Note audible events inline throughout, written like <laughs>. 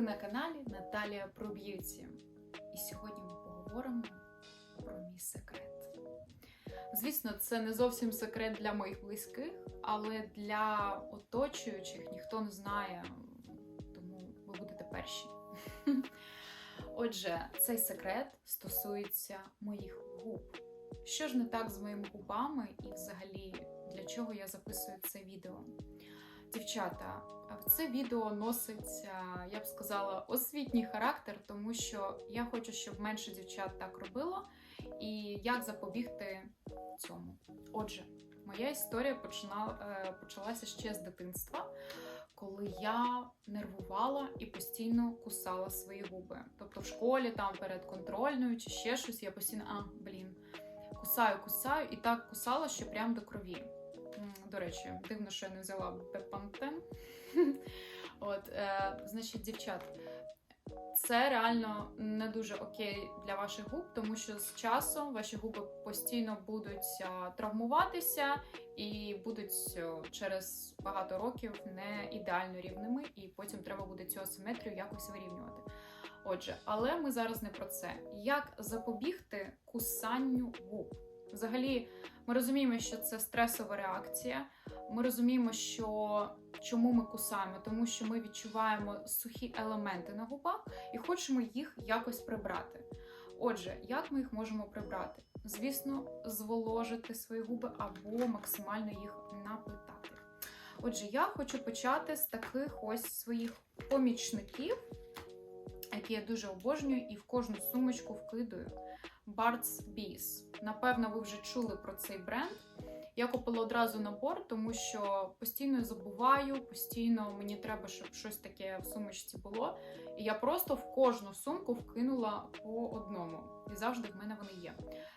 Ви на каналі Наталія про б'юті. І сьогодні ми поговоримо про мій секрет. Звісно, це не зовсім секрет для моїх близьких, але для оточуючих ніхто не знає, тому ви будете перші. <laughs> Отже, цей секрет стосується моїх губ. Що ж не так з моїми губами і взагалі для чого я записую це відео? Дівчата, це відео носить, я б сказала, освітній характер, тому що я хочу, щоб менше дівчат так робило, і як запобігти цьому. Отже, моя історія починала, е, почалася ще з дитинства, коли я нервувала і постійно кусала свої губи. Тобто в школі, там перед контрольною чи ще щось, я постійно, а, блін, кусаю, кусаю, і так кусала, що прям до крові. До речі, дивно, що я не взяла бепантен. <laughs> От, е, значить, дівчат, це реально не дуже окей для ваших губ, тому що з часом ваші губи постійно будуть а, травмуватися і будуть о, через багато років не ідеально рівними, і потім треба буде цю асиметрію якось вирівнювати. Отже, але ми зараз не про це. Як запобігти кусанню губ? Взагалі, ми розуміємо, що це стресова реакція. Ми розуміємо, що чому ми кусаємо, тому що ми відчуваємо сухі елементи на губах і хочемо їх якось прибрати. Отже, як ми їх можемо прибрати? Звісно, зволожити свої губи або максимально їх наплетати. Отже, я хочу почати з таких ось своїх помічників, які я дуже обожнюю і в кожну сумочку вкидаю. Bart's Bees. Напевно, ви вже чули про цей бренд. Я купила одразу набор, тому що постійно забуваю, постійно мені треба, щоб щось таке в сумочці було. І я просто в кожну сумку вкинула по одному. І завжди в мене вони є.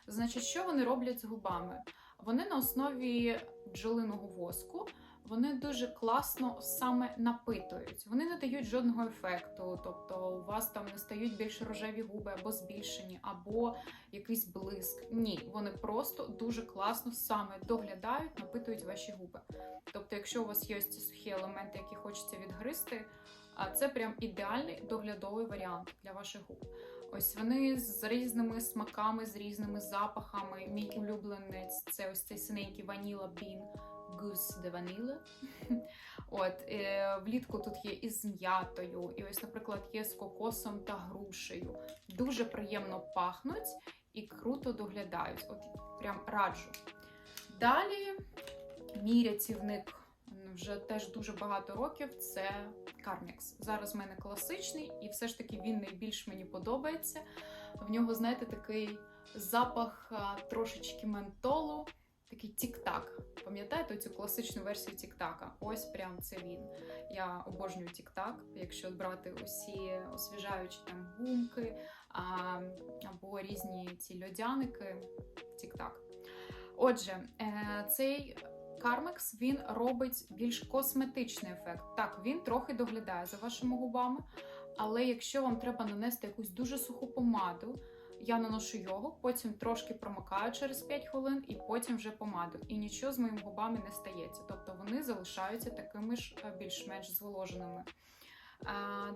Значить, що вони роблять з губами? Вони на основі бджолиного воску. Вони дуже класно саме напитують. Вони не дають жодного ефекту. Тобто, у вас там не стають більш рожеві губи або збільшені, або якийсь блиск. Ні, вони просто дуже класно саме доглядають, напитують ваші губи. Тобто, якщо у вас є ці сухі елементи, які хочеться відгризти, це прям ідеальний доглядовий варіант для ваших губ. Ось вони з різними смаками, з різними запахами. Мій улюбленець це ось цей синенький ваніла бін. Goose de Vanille. От, е, влітку тут є із м'ятою, і ось, наприклад, є з кокосом та грушею. Дуже приємно пахнуть і круто доглядають. От прям раджу. Далі мій рятівник вже теж дуже багато років. Це Carmex. Зараз в мене класичний, і все ж таки він найбільш мені подобається. В нього, знаєте, такий запах трошечки ментолу такий тік-так. Пам'ятаєте цю класичну версію тік-така? Ось прям це він. Я обожнюю тік-так, якщо брати усі освіжаючі там гумки або різні ці льодяники. Тік-так. Отже, е, цей Кармекс він робить більш косметичний ефект. Так, він трохи доглядає за вашими губами, але якщо вам треба нанести якусь дуже суху помаду, я наношу його, потім трошки промикаю через 5 хвилин, і потім вже помаду. І нічого з моїми губами не стається. Тобто вони залишаються такими ж е, більш-менш зволоженими.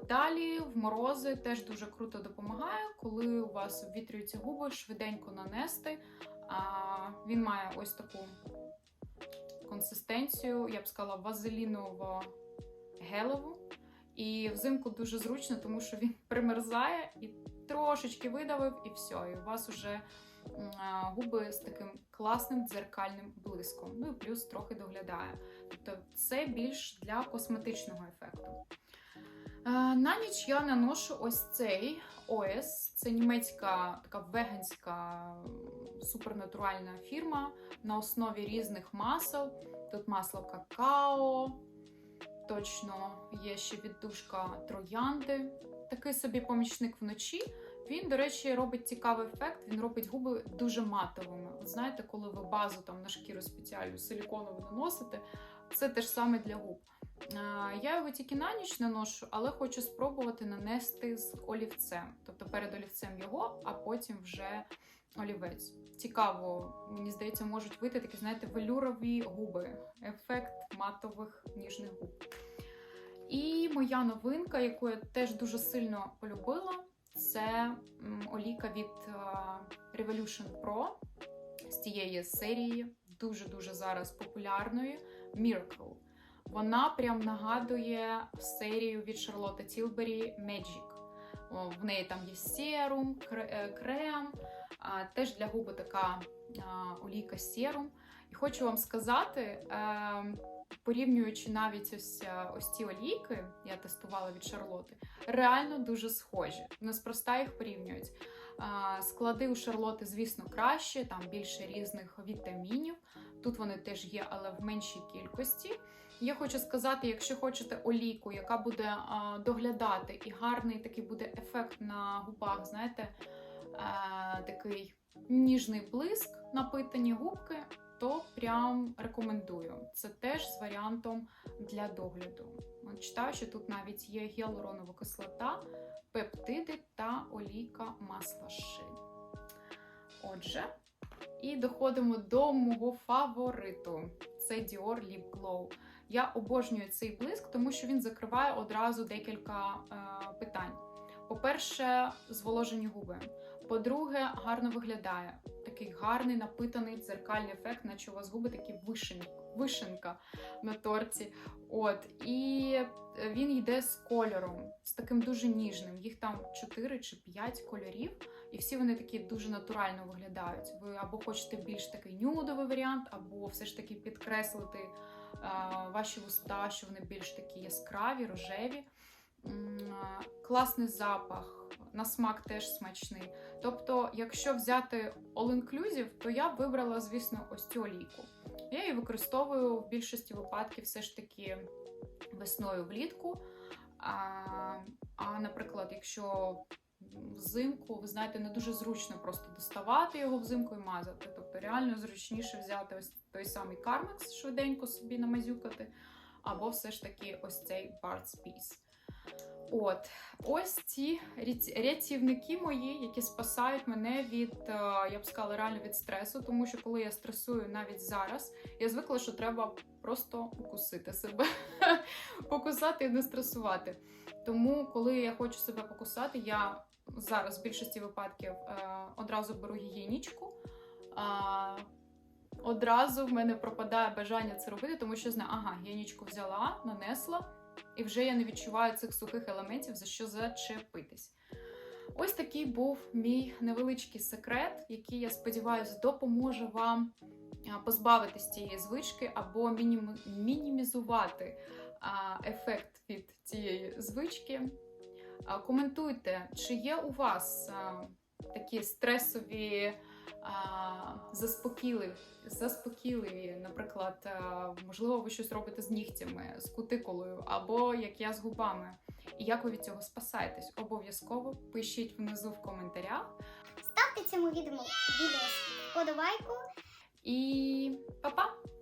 Далі в морози теж дуже круто допомагає, коли у вас обвітрюються губи, швиденько нанести. Він має ось таку консистенцію, я б сказала, вазеліново-гелеву. І взимку дуже зручно, тому що він <laughs> примерзає і трошечки видавив, і все. І у вас вже губи з таким класним дзеркальним блиском. Ну і плюс трохи доглядає. Тобто це більш для косметичного ефекту. На ніч я наношу ось цей ОС. Це німецька така веганська супернатуральна фірма на основі різних масел. Тут масло какао, точно є ще віддушка троянди. Такий собі помічник вночі. Він, до речі, робить цікавий ефект, він робить губи дуже матовими. От знаєте, коли ви базу там на шкіру спеціальну силіконову наносите, це те ж саме для губ. Я його тільки на ніч наношу, але хочу спробувати нанести з олівцем. Тобто перед олівцем його, а потім вже олівець. Цікаво, мені здається, можуть вийти такі, знаєте, велюрові губи, ефект матових ніжних губ. І моя новинка, яку я теж дуже сильно полюбила, це м, олійка від е, Revolution Pro з тієї серії, дуже-дуже зараз популярної Miracle. Вона прям нагадує серію від Шарлотти Тілбері Magic. В неї там є серум, е, крем, теж для губи така олійка серум. І хочу вам сказати, е, порівнюючи навіть ось, е, ось ці олійки, я тестувала від Шарлоти, реально дуже схожі. Неспроста їх порівнюють. Склади у Шарлоти, звісно, краще, там більше різних вітамінів. Тут вони теж є, але в меншій кількості. Я хочу сказати, якщо хочете олійку, яка буде доглядати, і гарний такий буде ефект на губах, знаєте, а, такий ніжний блиск, напитані губки, то прям рекомендую. Це теж з варіантом для догляду. Читаю, що тут навіть є гіалуронова кислота, пептиди та олійка масла ши. Отже, і доходимо до мого фавориту. Це Dior Lip Glow. Я обожнюю цей блиск, тому що він закриває одразу декілька е, питань. По-перше, зволожені губи. По-друге, гарно виглядає. Такий гарний напитаний дзеркальний ефект, наче у вас губи такі вишень, вишенка на торті. От, і він йде з кольором, з таким дуже ніжним. Їх там 4 чи 5 кольорів, і всі вони такі дуже натурально виглядають. Ви або хочете більш такий нюдовий варіант, або все ж таки підкреслити е, ваші вуста, що вони більш такі яскраві, рожеві. Е, Класний запах, на смак теж смачний. Тобто, якщо взяти all-inclusive, то я б вибрала, звісно, ось цю олійку. Я її використовую в більшості випадків все ж таки весною влітку. А, а наприклад, якщо взимку, ви знаєте, не дуже зручно просто доставати його взимку і мазати. Тобто реально зручніше взяти ось той самий Carmex, швиденько собі намазюкати, або все ж таки ось цей Bart's Peace. От, ось ці рятівники мої, які спасають мене від, е, я б сказала, реально від стресу, тому що коли я стресую навіть зараз, я звикла, що треба просто укусити себе, <laughs> покусати і не стресувати. Тому, коли я хочу себе покусати, я зараз в більшості випадків е, одразу беру гігієнічку. Одразу в мене пропадає бажання це робити, тому що знаю, ага, гігієнічку взяла, нанесла, і вже я не відчуваю цих сухих елементів, за що зачепитись. Ось такий був мій невеличкий секрет, який, я сподіваюся, допоможе вам позбавитись цієї звички або мінімізувати ефект від цієї звички. Коментуйте, чи є у вас такі стресові, заспокійливі, заспокійливі, наприклад, можливо, ви щось робите з нігтями, з кутикулою, або як я з губами. І як ви від цього спасаєтесь? Обов'язково пишіть внизу в коментарях. Ставте цьому відео, відео вподобайку І па-па!